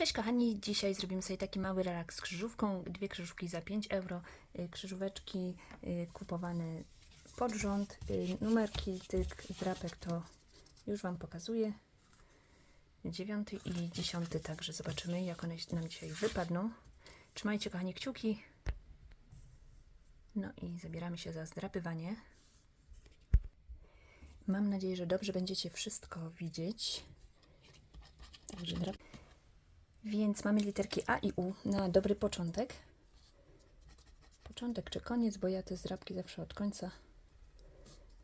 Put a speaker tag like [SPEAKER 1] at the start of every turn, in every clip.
[SPEAKER 1] Cześć kochani, dzisiaj zrobimy sobie taki mały relaks z krzyżówką. Dwie krzyżówki za 5 euro, y, krzyżóweczki y, kupowane pod rząd, y, numerki tych drapek to już Wam pokazuję. Dziewiąty i dziesiąty, także zobaczymy jak one nam dzisiaj wypadną. Trzymajcie kochani kciuki. No i zabieramy się za zdrapywanie. Mam nadzieję, że dobrze będziecie wszystko widzieć. Także drap... Więc mamy literki A i U na dobry początek. Początek czy koniec, bo ja te zdrapki zawsze od końca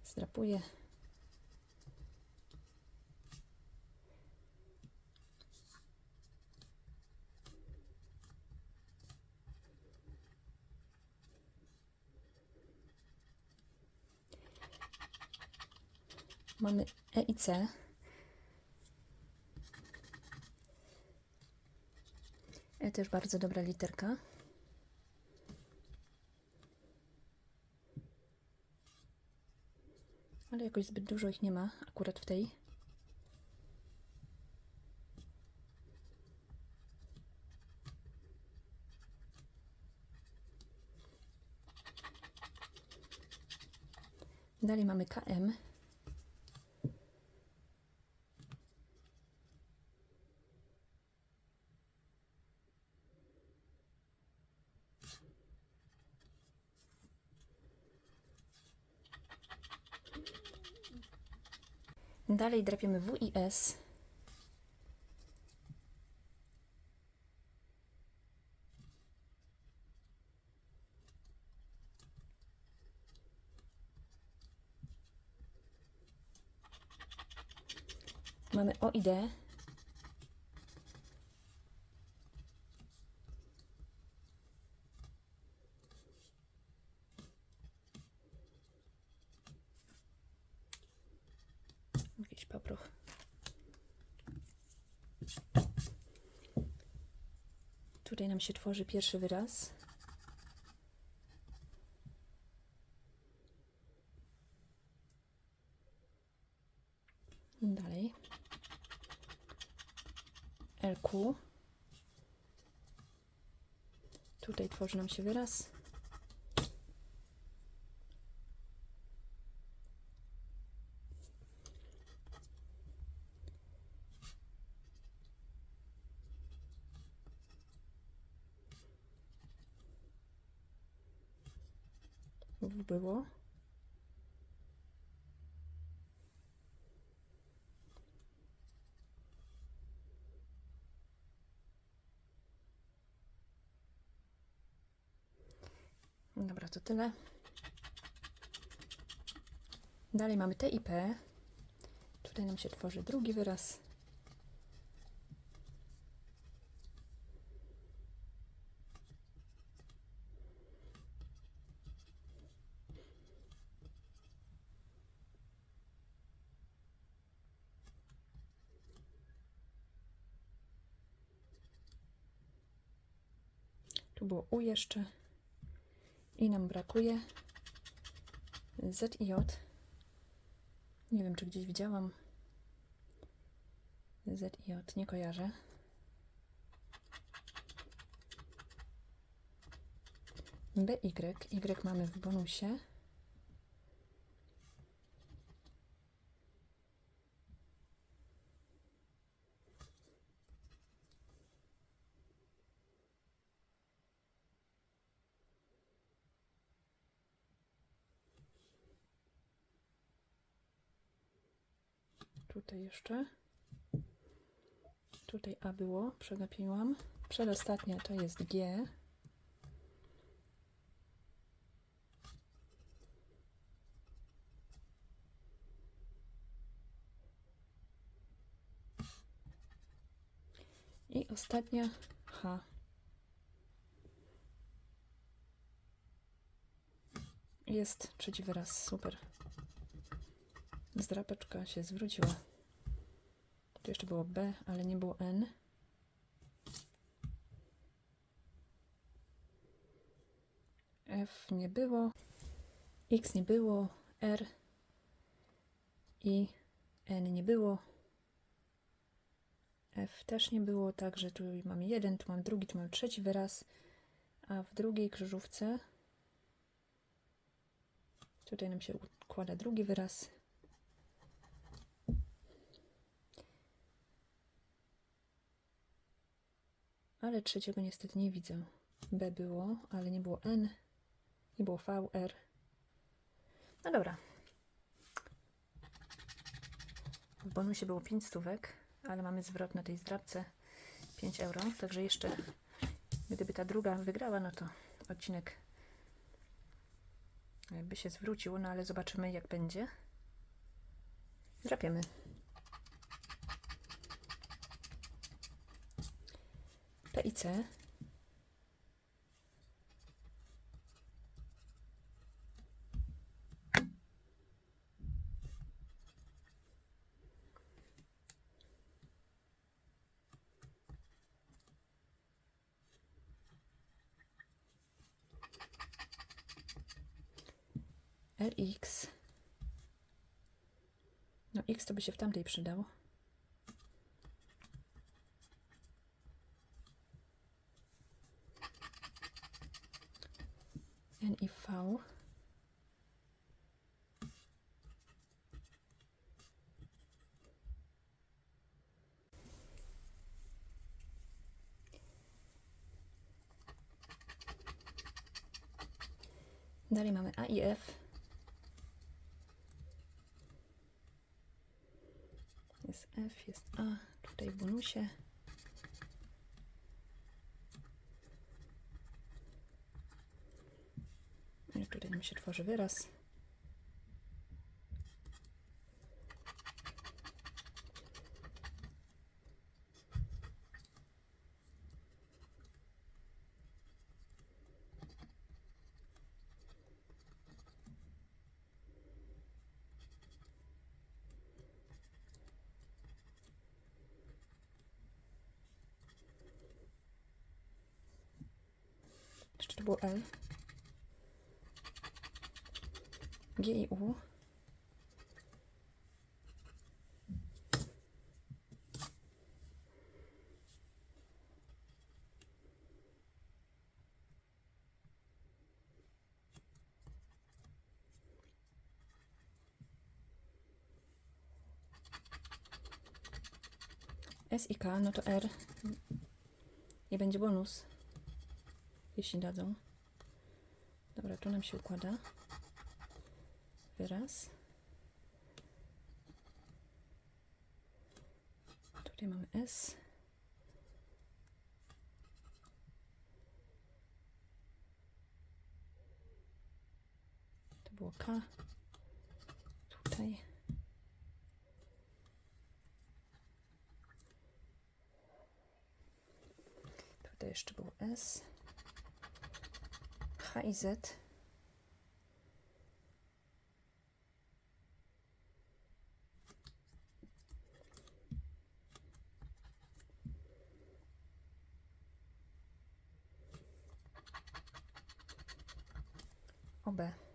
[SPEAKER 1] zdrapuję. Mamy E i C. też bardzo dobra literka. Ale jakoś zbyt dużo ich nie ma akurat w tej. Dalej mamy KM. Dalej drapiemy W i S. Mamy O i D. Tutaj nam się tworzy pierwszy wyraz. Dalej. LQ. Tutaj tworzy nam się wyraz. Było. Dobra, to tyle. Dalej mamy T i P. Tutaj nam się tworzy drugi wyraz. Tu było U jeszcze. I nam brakuje Z i J. Nie wiem, czy gdzieś widziałam. Z i J, nie kojarzę. B, Y. Y mamy w bonusie. Tutaj jeszcze. Tutaj A było, przegapiłam. Przedostatnia to jest G. I ostatnia H. Jest trzeci wyraz, super. Zdrapeczka się zwróciła. Tu jeszcze było B, ale nie było N. F nie było. X nie było. R i N nie było. F też nie było, także tu mamy jeden, tu mam drugi, tu mam trzeci wyraz, a w drugiej krzyżówce tutaj nam się układa drugi wyraz. Ale trzeciego niestety nie widzę. B było, ale nie było N, nie było V, R. No dobra. W bonusie było 5 stówek, ale mamy zwrot na tej zdrabce 5 euro, także jeszcze gdyby ta druga wygrała, no to odcinek by się zwrócił, no ale zobaczymy jak będzie. Drapiemy. C. LX. No X to by się w tamtej przydał. N i V. Dalej mamy A i F. Jest F, jest A, tutaj w bonusie. I tutaj nam się tworzy wyraz. To było L? G i U. S i K, no to R. I będzie bonus, jeśli dadzą. Dobra, tu nam się układa wyraz. Tutaj mamy S. To było K. Tutaj. Tutaj jeszcze było S. H i Z. OB.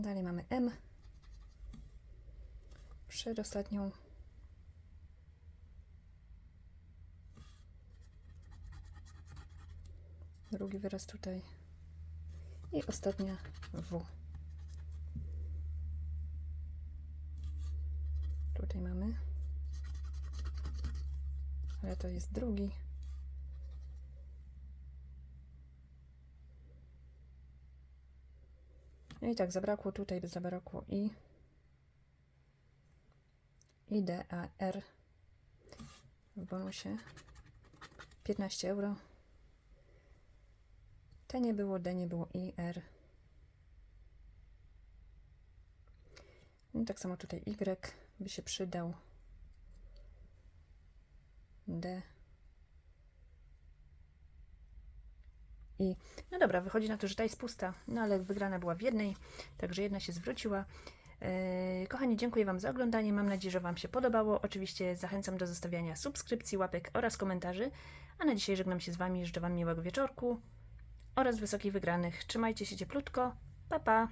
[SPEAKER 1] Dalej mamy M. Przedostatnią. Drugi wyraz tutaj. I ostatnia W. Tutaj mamy. Ale to jest drugi. No i tak, zabrakło tutaj, zabrakło i i D, A, R w bonusie 15 euro. T nie było, D nie było i R. No tak samo tutaj Y by się przydał. D. I no dobra, wychodzi na to, że ta jest pusta, no ale wygrana była w jednej, także jedna się zwróciła. Yy, Kochani, dziękuję Wam za oglądanie. Mam nadzieję, że Wam się podobało. Oczywiście zachęcam do zostawiania subskrypcji, łapek oraz komentarzy. A na dzisiaj żegnam się z Wami. Życzę Wam miłego wieczorku oraz wysokich wygranych. Trzymajcie się cieplutko. Pa, pa!